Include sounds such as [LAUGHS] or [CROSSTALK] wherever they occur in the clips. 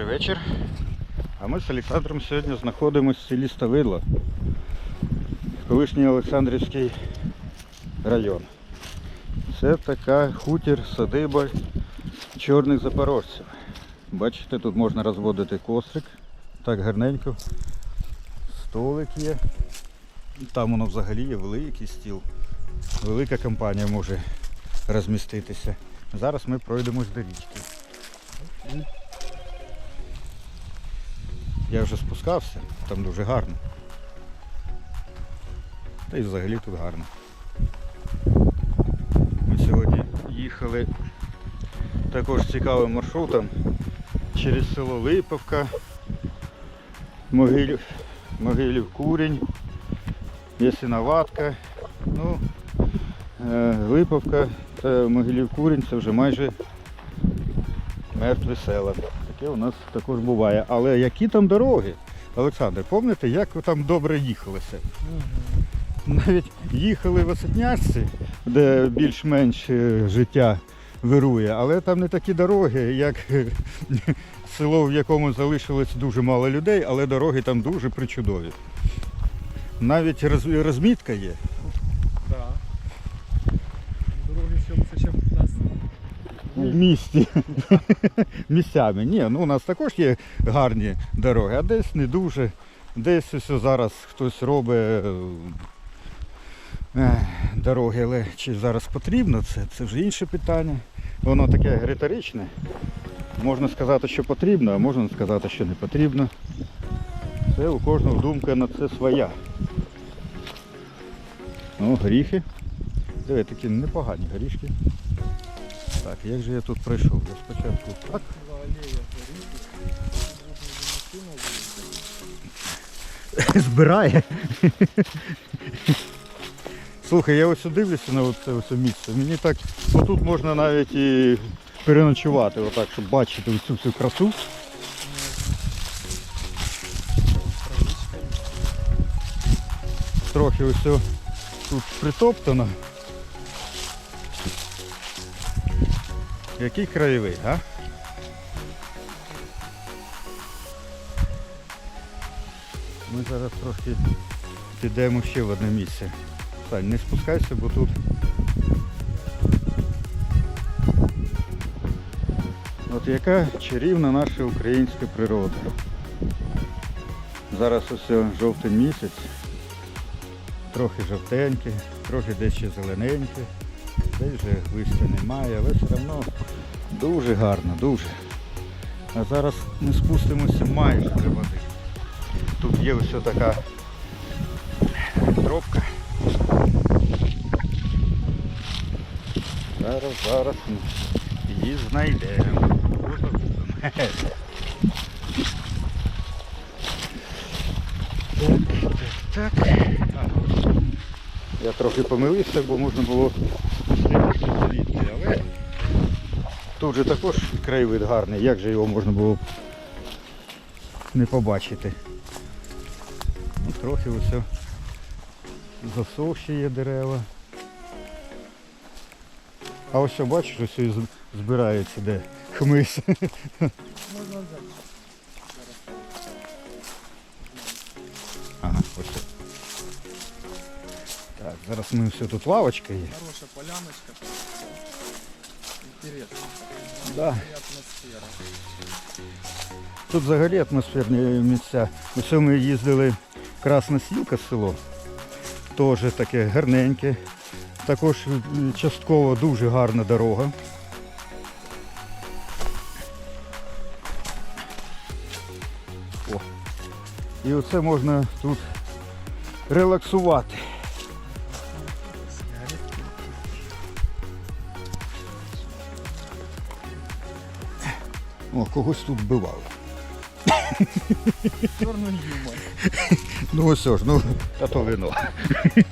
добрий вечір. А ми з Олександром сьогодні знаходимося в селі Ставидло, колишній Олександрівський район. Це така хутір, садиба чорних запорожців. Бачите, тут можна розводити кострик. Так гарненько. Столик є. Там воно взагалі є великий стіл. Велика компанія може розміститися. Зараз ми пройдемось до річки. Я вже спускався, там дуже гарно. Та й взагалі тут гарно. Ми сьогодні їхали також цікавим маршрутом через село Липовка, Могилів, Могилів Курінь, Ясиноватка. Ну, е, Липовка та Могилів Курінь це вже майже мертві села. Таке у нас також буває. Але які там дороги? Олександр, пам'ятаєте, як ви там добре їхалося? Навіть їхали в Осетняшці, де більш-менш е, життя вирує, але там не такі дороги, як [LAUGHS] село, в якому залишилось дуже мало людей, але дороги там дуже причудові. Навіть розмітка є. Да. Дороги ще це ще в нас в місті [LAUGHS] місцями. Ні, ну у нас також є гарні дороги, а десь не дуже. Десь ось зараз хтось робить е, дороги, але чи зараз потрібно це, це вже інше питання. Воно таке риторичне. Можна сказати, що потрібно, а можна сказати, що не потрібно. Це у кожного думка на це своя. Ну, горіхи. Диви, такі непогані горішки. Так, як же я тут пройшов? Я спочатку так. Збирає. Слухай, я ось дивлюся на це ось місце. Мені так, отут можна навіть і переночувати, отак, щоб бачити цю всю красу. Трохи ось тут притоптано. Який краєвий, а? Ми зараз трошки підемо ще в одне місце. Сань, не спускайся, бо тут. От яка чарівна наша українська природа. Зараз ось жовтий місяць. Трохи жовтенький, трохи десь ще Десь вже листя немає, але все одно дуже гарно, дуже. А зараз ми спустимося майже до води. Тут є ось така тропка. Зараз, зараз ми її знайдемо. Так, так, так. Я трохи помилився, бо можна було звідти, але тут же також краєвид гарний, як же його можна було не побачити. Ну, трохи ось засохші є дерева. А ось що бачиш, ось збирається де хмис. Можна [LAUGHS] взяти. Ага, ось. Зараз ми все тут лавочка є. Хороша поляночка. Інтересно. Да. Атмосфера. Тут взагалі атмосферні місця. Ось ми їздили Красна Сілка село. Теж таке гарненьке. Також е, частково дуже гарна дорога. О. І оце можна тут релаксувати. О, когось тут вбивали. Чорний юмор. Ну ось ж, ну, а то вино.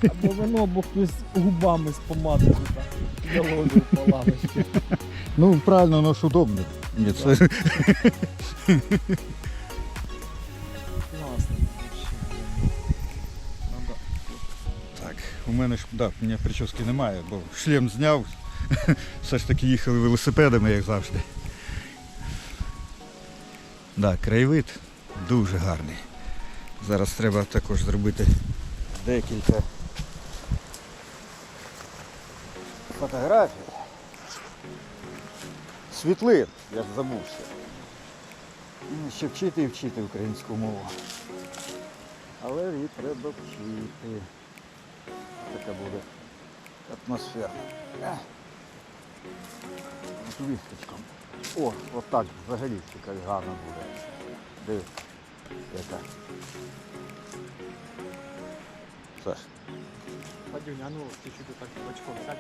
Або вино, або хтось губами з помадою так. Ялозив по лавочці. Ну правильно, воно ж удобно. Ні, це... Класно. Так, у мене ж да, у мене прически немає, бо шлем зняв. Все ж таки їхали велосипедами, як завжди. Да, краєвид дуже гарний. Зараз треба також зробити декілька фотографій. Світлин, я забувся. Ну, Ще вчити і вчити українську мову. Але її треба вчити. Така буде атмосфера. От вісточком. О, отак взагалі така гарно буде. Дивись, яка. Саш, Падюня, а ну ти чуть так бочком так?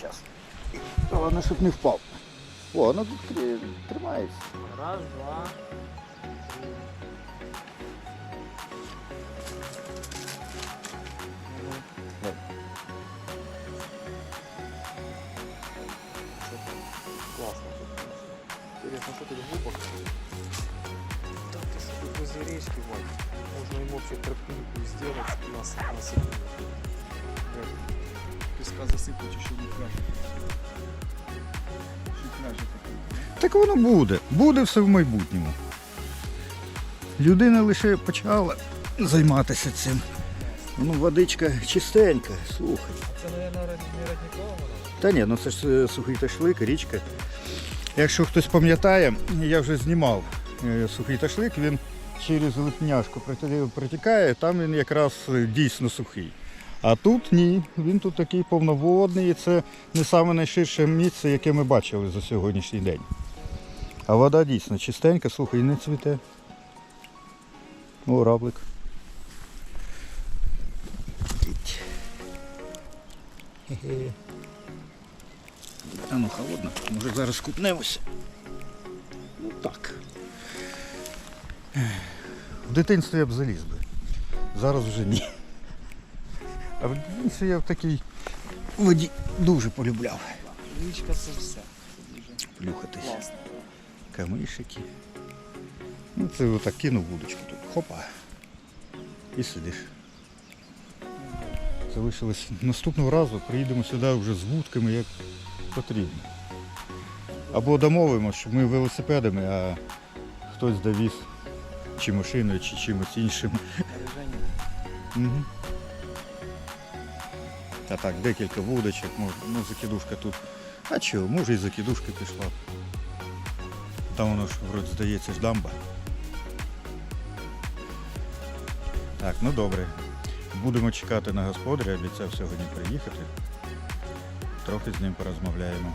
зараз. Головне, щоб не впав. О, воно тут тримається. Раз, два. Классно. Интересно, что тут глубоко? Да ты что, тут возле речки, Вань. Можно им вообще тропинку сделать нас насыпать. Песка засыпать еще не пляж. Еще пляжи такие. Так воно буде. Буде все в майбутньому. Людина лише почала займатися цим. Ну, водичка чистенька, слухай. Це, наверное, не родникова вона? Та ні, ну це ж е, сухий ташлик, річка. Якщо хтось пам'ятає, я вже знімав е, сухий ташлик, він через липняшку протікає, там він якраз е, дійсно сухий. А тут ні, він тут такий повноводний, і це не саме найширше місце, яке ми бачили за сьогоднішній день. А вода дійсно чистенька, слухай, не цвіте. О, раблик. Хе-хе. А ну холодно, може зараз купнемося. Ну так. В дитинстві я б заліз би. Зараз вже ні. А в дитинстві я в такій воді дуже полюбляв. Річка це все. Плюхатись. Камишики. Ну це отак кинув вудочку тут. Хопа. І сидиш. Залишилось наступного разу приїдемо сюди вже з вудками, як потрібно. Або домовимо, щоб ми велосипедами, а хтось довіз чи машиною, чи чимось іншим. А так, декілька вудочок, ну закидушка тут. А чого, може і закидушка пішла. Там воно ж вроді здається ж дамба. Так, ну добре. Будемо чекати на господаря, обіцяв сьогодні приїхати. Трохи з ним порозмовляємо.